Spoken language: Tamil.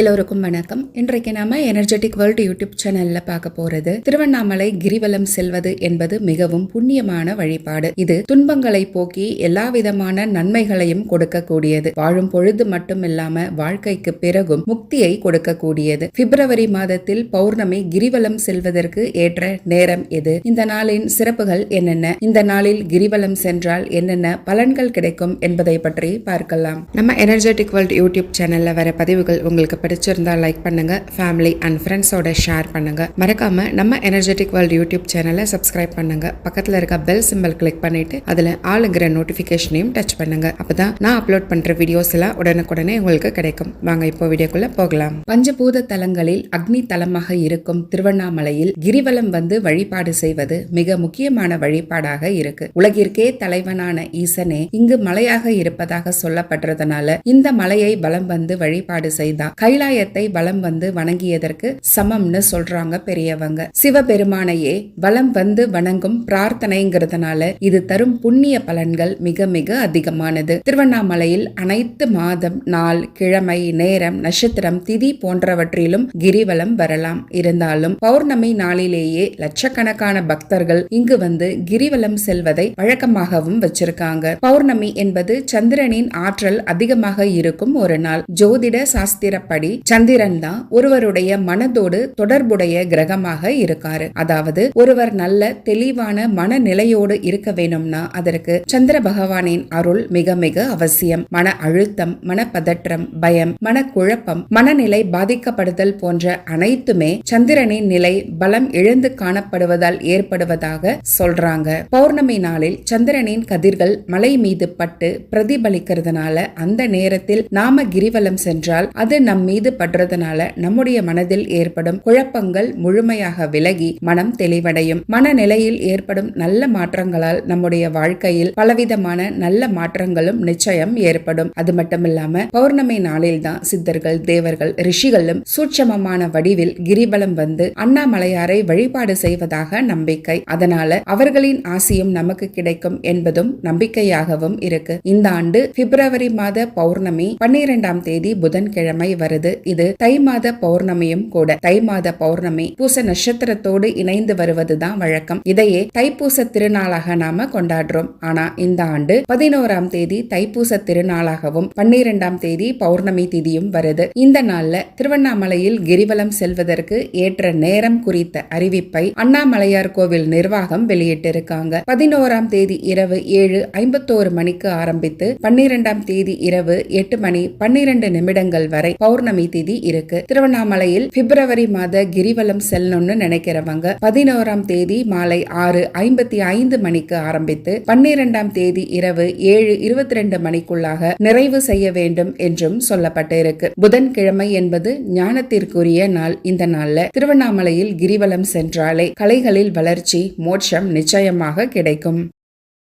எல்லோருக்கும் வணக்கம். இன்றைக்கு நாம எனர்ஜெட்டிக் வேர்ல்டு யூடியூப் சேனல்ல பார்க்க போறது திருவண்ணாமலை கிரிவலம் செல்வது என்பது மிகவும் புண்ணியமான வழிபாடு. இது துன்பங்களை போக்கி எல்லா விதமான நன்மைகளையும் கொடுக்கக்கூடியது. வாழும் பொழுது மட்டும் இல்லாம வாழ்க்கைக்கு பிறகும் முக்தியை கொடுக்கக்கூடியது. பிப்ரவரி மாதத்தில் பௌர்ணமி கிரிவலம் செல்வதற்கு ஏற்ற நேரம் எது? இந்த நாளின் சிறப்புகள் என்னென்ன? இந்த நாளில் கிரிவலம் சென்றால் என்னென்ன பலன்கள் கிடைக்கும் என்பதை பற்றி பார்க்கலாம். நம்ம எனர்ஜெட்டிக் வேர்ல்டு யூடியூப் சேனல்ல வர பதிவுகள் உங்களுக்கு பிடிச்சிருந்தா லைக் பண்ணுங்க ஃபேமிலி அண்ட் ஃப்ரெண்ட்ஸோட ஷேர் பண்ணுங்க. மறக்காம நம்ம எனர்ஜெட்டிக் வேர்ல்ட் யூடியூப் சேனலை சப்ஸ்கிரைப் பண்ணுங்க. பக்கத்துல இருக்க பெல் சிம்பிள் கிளிக் பண்ணிட்டு அதுல ஆளுங்கிற நோட்டிபிகேஷனையும் டச் பண்ணுங்க. அப்பதான் நான் அப்லோட் பண்ற வீடியோஸ் எல்லாம் உடனுக்குடனே உங்களுக்கு கிடைக்கும். வாங்க இப்போ வீடியோக்குள்ள போகலாம். பஞ்சபூத தலங்களில் அக்னி தலமாக இருக்கும் திருவண்ணாமலையில் கிரிவலம் வந்து வழிபாடு செய்வது மிக முக்கியமான வழிபாடாக இருக்கு. உலகிற்கே தலைவனான ஈசனே இங்கு மலையாக இருப்பதாக சொல்லப்படுறதுனால இந்த மலையை பலம் வந்து வழிபாடு செய்தா கைலாயத்தை வலம் வந்து வணங்கியதற்கு சமம்னு சொல்றாங்க பெரியவங்க. சிவபெருமானையே வலம் வந்து வணங்கும் பிரார்த்தனைங்கிறதுனால இது தரும் புண்ணிய பலன்கள் மிக மிக அதிகமானது. திருவண்ணாமலையில் அனைத்து மாதம் நாள் கிழமை நேரம் நட்சத்திரம் திதி போன்றவற்றிலும் கிரிவலம் வரலாம். இருந்தாலும் பௌர்ணமி நாளிலேயே லட்சக்கணக்கான பக்தர்கள் இங்கு வந்து கிரிவலம் செல்வதை வழக்கமாகவும் வச்சிருக்காங்க. பௌர்ணமி என்பது சந்திரனின் ஆற்றல் அதிகமாக இருக்கும் ஒரு நாள். ஜோதிட சாஸ்திரப்படி சந்திரன் தான் ஒருவருடைய மனதோடு தொடர்புடைய கிரகமாக இருக்காரு. அதாவது ஒருவர் நல்ல தெளிவான மனநிலையோடு இருக்க வேணும்னா அதற்கு சந்திர பகவானின் அருள் மிக மிக அவசியம். மன அழுத்தம் மனப்பதற்றம் பயம் மனக்குழப்பம் மனநிலை பாதிக்கப்படுதல் போன்ற அனைத்துமே சந்திரனின் நிலை பலம் இழந்து காணப்படுவதால் ஏற்படுவதாக சொல்றாங்க. பௌர்ணமி நாளில் சந்திரனின் கதிர்கள் மலை மீது பட்டு பிரதிபலிக்கிறதுனால அந்த நேரத்தில் நாம கிரிவலம் சென்றால் அது நம்மி மீது படுறதுனால நம்முடைய மனதில் ஏற்படும் குழப்பங்கள் முழுமையாக விலகி மனம் தெளிவடையும். மனநிலையில் ஏற்படும் நல்ல மாற்றங்களால் நம்முடைய வாழ்க்கையில் பலவிதமான நல்ல மாற்றங்களும் நிச்சயம் ஏற்படும். அது மட்டுமில்லாம பௌர்ணமி நாளில் தான் சித்தர்கள் தேவர்கள் ரிஷிகளும் சூட்சமமான வடிவில் கிரிவலம் வந்து அண்ணாமலையாரை வழிபாடு செய்வதாக நம்பிக்கை. அதனால அவர்களின் ஆசியும் நமக்கு கிடைக்கும் என்பதும் நம்பிக்கையாகவும் இருக்கு. இந்த ஆண்டு பிப்ரவரி மாத பௌர்ணமி பன்னிரெண்டாம் தேதி புதன்கிழமை வருது. வருது இது தை மாத பௌர்ணமியும் கூட. தை மாத பௌர்ணமி பூச நட்சத்திரத்தோடு இணைந்து வருவதுதான் வழக்கம். இதையே தைப்பூச திருநாளாக நாம கொண்டாடுறோம். ஆனா இந்த ஆண்டு பதினோராம் தேதி தைப்பூச திருநாளாகவும் பன்னிரெண்டாம் தேதி பௌர்ணமி திதியும் வருது. இந்த நாள்ல திருவண்ணாமலையில் கிரிவலம் செல்வதற்கு ஏற்ற நேரம் குறித்த அறிவிப்பை அண்ணாமலையார் கோவில் நிர்வாகம் வெளியிட்டிருக்காங்க. பதினோராம் தேதி இரவு ஏழு ஐம்பத்தோரு மணிக்கு ஆரம்பித்து பன்னிரெண்டாம் தேதி இரவு எட்டு மணி பன்னிரண்டு நிமிடங்கள் வரை பௌர்ணமி பௌர்ணமி திதி இருக்கு. திருவண்ணாமலையில் பிப்ரவரி மாத கிரிவலம் செல்லணும்னு நினைக்கிறவங்க பதினோராம் தேதி மாலை ஆறு ஐம்பத்தி ஐந்து மணிக்கு ஆரம்பித்து பன்னிரெண்டாம் தேதி இரவு ஏழு இருபத்தி ரெண்டு மணிக்குள்ளாக நிறைவு செய்ய வேண்டும் என்றும் சொல்லப்பட்டு இருக்கு புதன்கிழமை என்பது ஞானத்திற்குரிய நாள். இந்த நாள்ல திருவண்ணாமலையில் கிரிவலம் சென்றாலே கலைகளில் வளர்ச்சி மோட்சம் நிச்சயமாக கிடைக்கும்.